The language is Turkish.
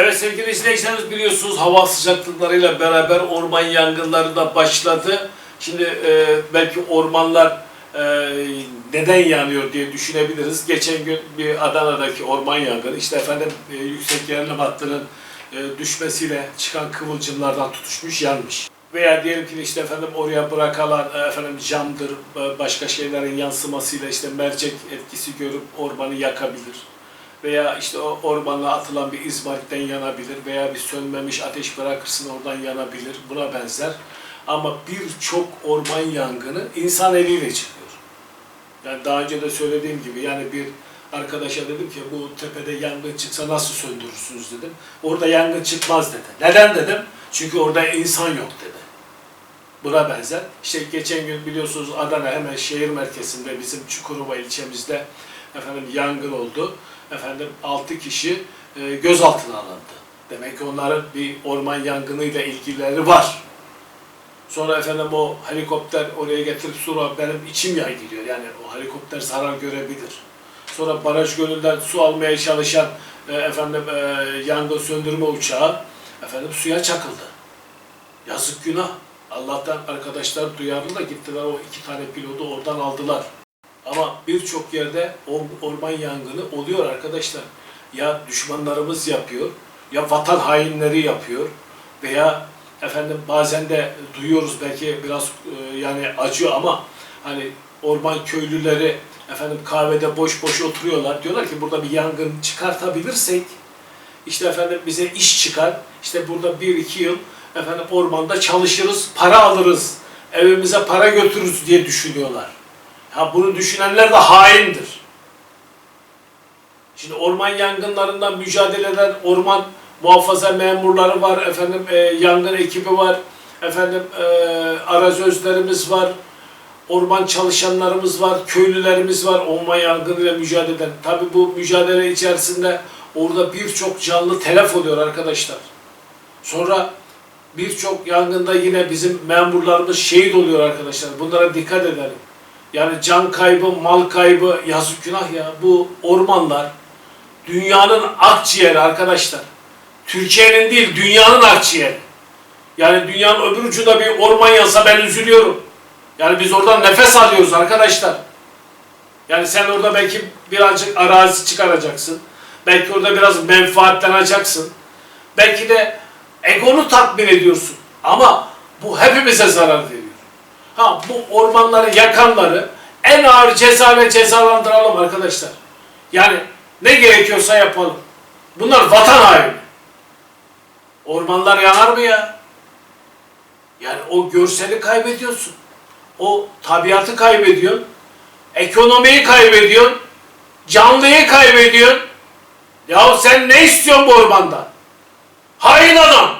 Evet sevgili izleyicilerimiz biliyorsunuz hava sıcaklıklarıyla beraber orman yangınları da başladı. Şimdi e, belki ormanlar e, neden yanıyor diye düşünebiliriz. Geçen gün bir Adana'daki orman yangını işte efendim e, yüksek gerilim hattının e, düşmesiyle çıkan kıvılcımlardan tutuşmuş yanmış. Veya diyelim ki işte efendim oraya bırakılan e, efendim camdır e, başka şeylerin yansımasıyla işte mercek etkisi görüp ormanı yakabilir veya işte o ormana atılan bir izmaritten yanabilir veya bir sönmemiş ateş bırakırsın oradan yanabilir. Buna benzer. Ama birçok orman yangını insan eliyle çıkıyor. Yani daha önce de söylediğim gibi yani bir arkadaşa dedim ki bu tepede yangın çıksa nasıl söndürürsünüz dedim. Orada yangın çıkmaz dedi. Neden dedim? Çünkü orada insan yok dedi. Buna benzer. İşte geçen gün biliyorsunuz Adana hemen şehir merkezinde bizim Çukurova ilçemizde efendim yangın oldu. Efendim 6 kişi e, gözaltına alındı. Demek ki onların bir orman yangınıyla ilgileri var. Sonra efendim o helikopter oraya getirip sonra benim içim yay gidiyor. Yani o helikopter zarar görebilir. Sonra baraj gölünden su almaya çalışan e, efendim e, yangın söndürme uçağı efendim suya çakıldı. Yazık günah. Allah'tan arkadaşlar duyarlı da gittiler o iki tane pilotu oradan aldılar. Ama birçok yerde or- orman yangını oluyor arkadaşlar. Ya düşmanlarımız yapıyor, ya vatan hainleri yapıyor veya efendim bazen de duyuyoruz belki biraz e, yani acıyor ama hani orman köylüleri efendim kahvede boş boş oturuyorlar. Diyorlar ki burada bir yangın çıkartabilirsek işte efendim bize iş çıkar. İşte burada bir iki yıl efendim ormanda çalışırız, para alırız, evimize para götürürüz diye düşünüyorlar. Ha bunu düşünenler de haindir. Şimdi orman yangınlarından mücadele eden orman muhafaza memurları var, efendim e, yangın ekibi var, efendim e, arazözlerimiz var, orman çalışanlarımız var, köylülerimiz var orman yangınıyla mücadele eden. Tabii bu mücadele içerisinde orada birçok canlı telef oluyor arkadaşlar. Sonra birçok yangında yine bizim memurlarımız şehit oluyor arkadaşlar. Bunlara dikkat edelim. Yani can kaybı, mal kaybı, yazık günah ya. Bu ormanlar dünyanın akciğeri arkadaşlar. Türkiye'nin değil, dünyanın akciğeri. Yani dünyanın öbür ucunda bir orman yansa ben üzülüyorum. Yani biz oradan nefes alıyoruz arkadaşlar. Yani sen orada belki birazcık arazi çıkaracaksın. Belki orada biraz menfaatlanacaksın. Belki de egonu tatmin ediyorsun. Ama bu hepimize zarar veriyor. Ha bu ormanları yakanları en ağır cezayla cezalandıralım arkadaşlar. Yani ne gerekiyorsa yapalım. Bunlar vatan haini. Ormanlar yanar mı ya? Yani o görseli kaybediyorsun. O tabiatı kaybediyorsun. Ekonomiyi kaybediyorsun. Canlıyı kaybediyorsun. Ya sen ne istiyorsun bu ormandan? Hain adam!